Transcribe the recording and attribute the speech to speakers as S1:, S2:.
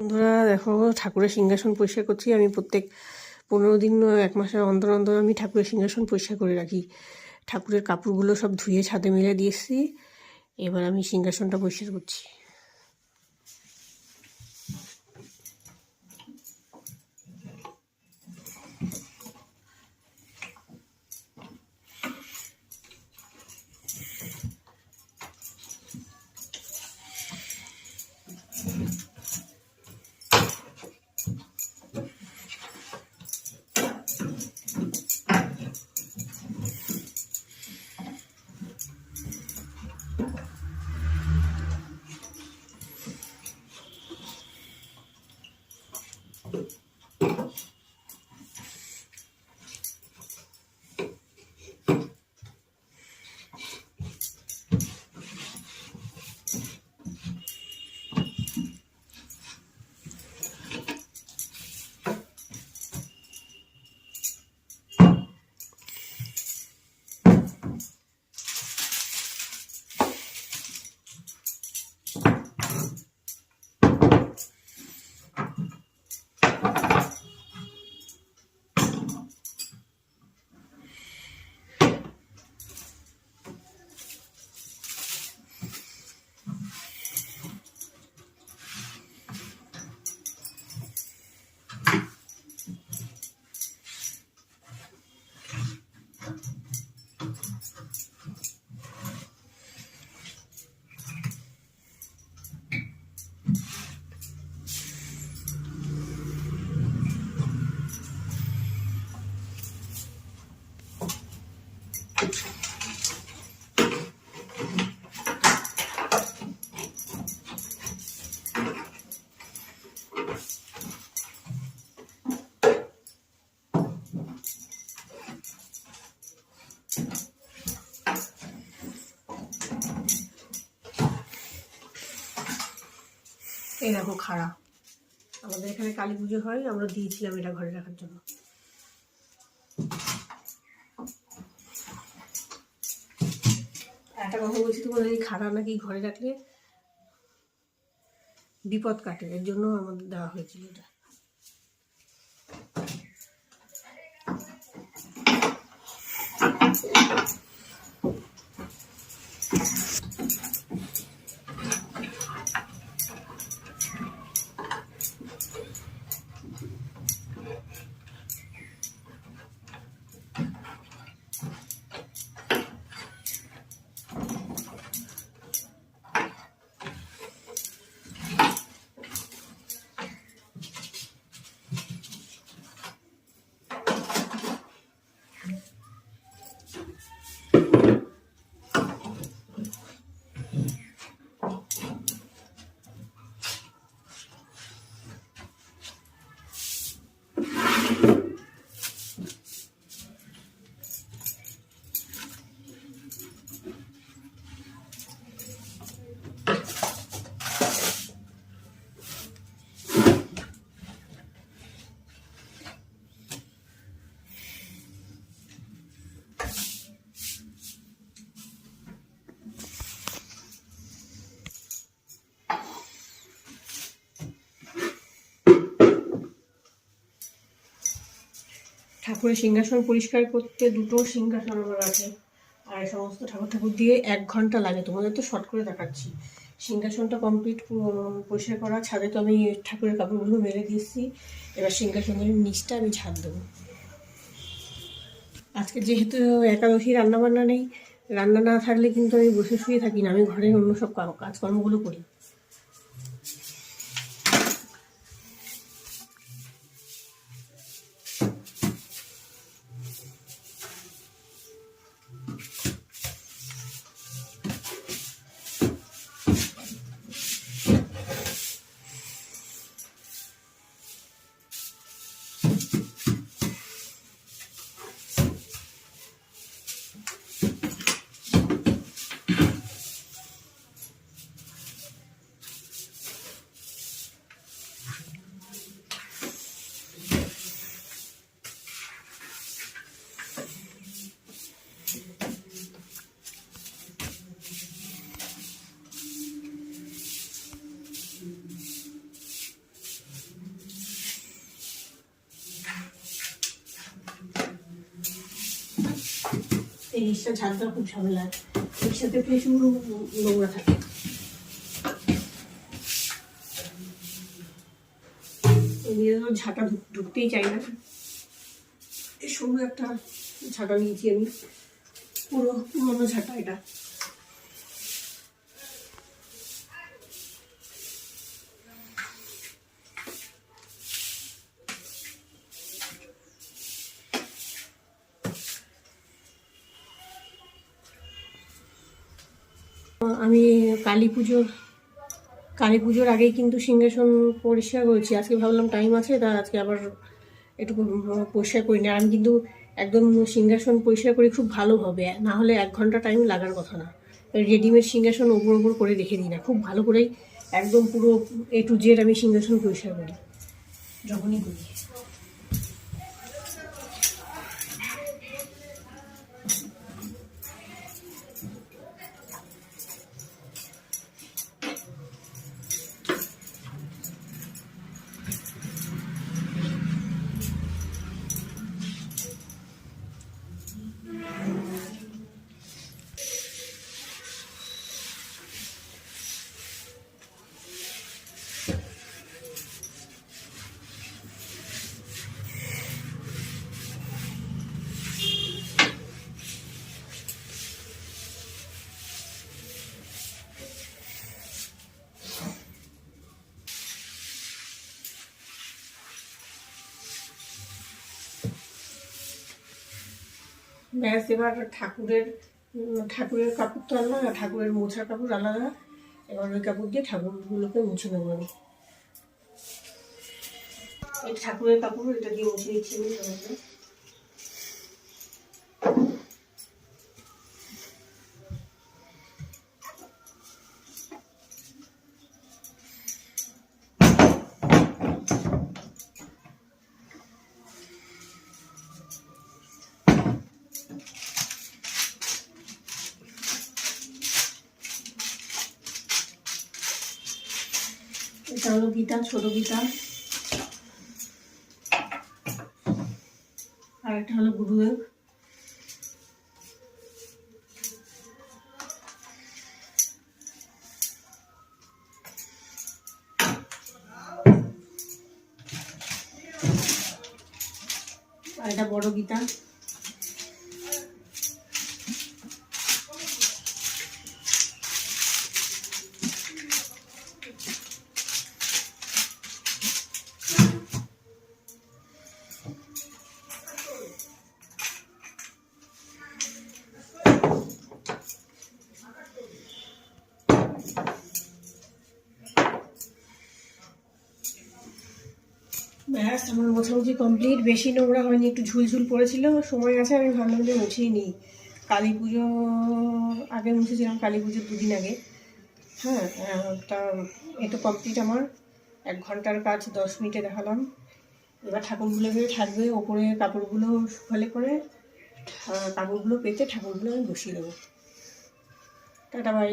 S1: বন্ধুরা, দেখো, ঠাকুরের সিংহাসন পরিষ্কার করছি। আমি প্রত্যেক পনেরো দিন, এক মাসের অন্তর অন্তর আমি ঠাকুরের সিংহাসন পরিষ্কার করে রাখি। ঠাকুরের কাপড়গুলো সব ধুয়ে ছাদে মেলে দিয়েছি এবার আমি সিংহাসনটা পরিষ্কার করছি। এই দেখো খাড়া। আমাদের এখানে কালী পুজো হয়, আমরা দিয়েছিলাম এটা ঘরে রাখার জন্য। একটা কথা বলছি, তোমাদের এই খাড়া নাকি ঘরে রাখলে বিপদ কাটে, এর জন্য আমাদের দেওয়া হয়েছিল এটা। ঠাকুরের সিংহাসন পরিষ্কার করতে দুটো সিংহাসন আমার আছে। আর সমস্ত ঠাকুর ঠাকুর দিয়ে এক ঘণ্টা লাগে। তোমাদের তো শর্ট করে দেখাচ্ছি। সিংহাসনটা কমপ্লিট পরিষ্কার করা। ছাদে তো আমি ঠাকুরের কাপড়গুলো মেলে দিয়েছি। এবার সিংহাসনের নিচটা আমি ঝাড় দেবো। আজকে যেহেতু একাদশী, রান্নাবান্না নেই, রান্না না থাকলে কিন্তু আমি বসে শুয়ে থাকি না। আমি ঘরের অন্য সব কাজকর্মগুলো করি। জিনিসটা দেওয়া খুব ঝামেলা এর সাথে প্রচুর নোংরা থাকে। এমনি ঝাঁটা ঢুক- ঢুকতেই চাই না। সরু একটা ঝাঁটা নিয়েছি আমি। পুরো পুরোনো ঝাঁটা এটা। আমি কালী পুজোর কালী পুজোর আগেই কিন্তু সিংহাসন পরিষ্কার করেছি। আজকে ভাবলাম টাইম আছে, তা আজকে আবার একটু পরিষ্কার করি না। আমি কিন্তু একদম সিংহাসন পরিষ্কার করি খুব ভালো হবে না হলে এক ঘণ্টা টাইম লাগার কথা না। রেডিমেড সিংহাসন ওপর ওপর করে রেখে দিই না। খুব ভালো করেই একদম পুরো এ টু জেড আমি সিংহাসন পরিষ্কার করি, যখনই করি। ব্যাস, এবার ঠাকুরের ঠাকুরের কাপড় তো আলাদা, ঠাকুরের মোছার কাপড় আলাদা। এবার ওই কাপড় দিয়ে ঠাকুরগুলোকে মুছে নেব আমি। এই ঠাকুরের কাপড়, এটা দিয়ে মুছে নিচ্ছি এটা হলো গীতা ছোট গীতা। আর একটা হলো গুরুদেব। আর এটা বড় গীতা। ব্যাস, আমার মোছামুছি কমপ্লিট বেশি নোংরা হয়নি, একটু ঝুলঝুল পড়েছিল সময় আছে, আমি ভাবলাম যে মুছিয়ে নিই। কালী পুজো, আগে মুছেছিলাম, কালী পুজোর দুদিন আগে। হ্যাঁ তা এটা কমপ্লিট আমার। এক ঘণ্টার কাজ, দশ মিনিটে দেখালাম। এবার ঠাকুরগুলো বেরিয়ে থাকবে, ওপরে কাপড়গুলো শুকালে করে কাপড়গুলো পেতে ঠাকুরগুলো আমি বসিয়ে দেবো। Tata bye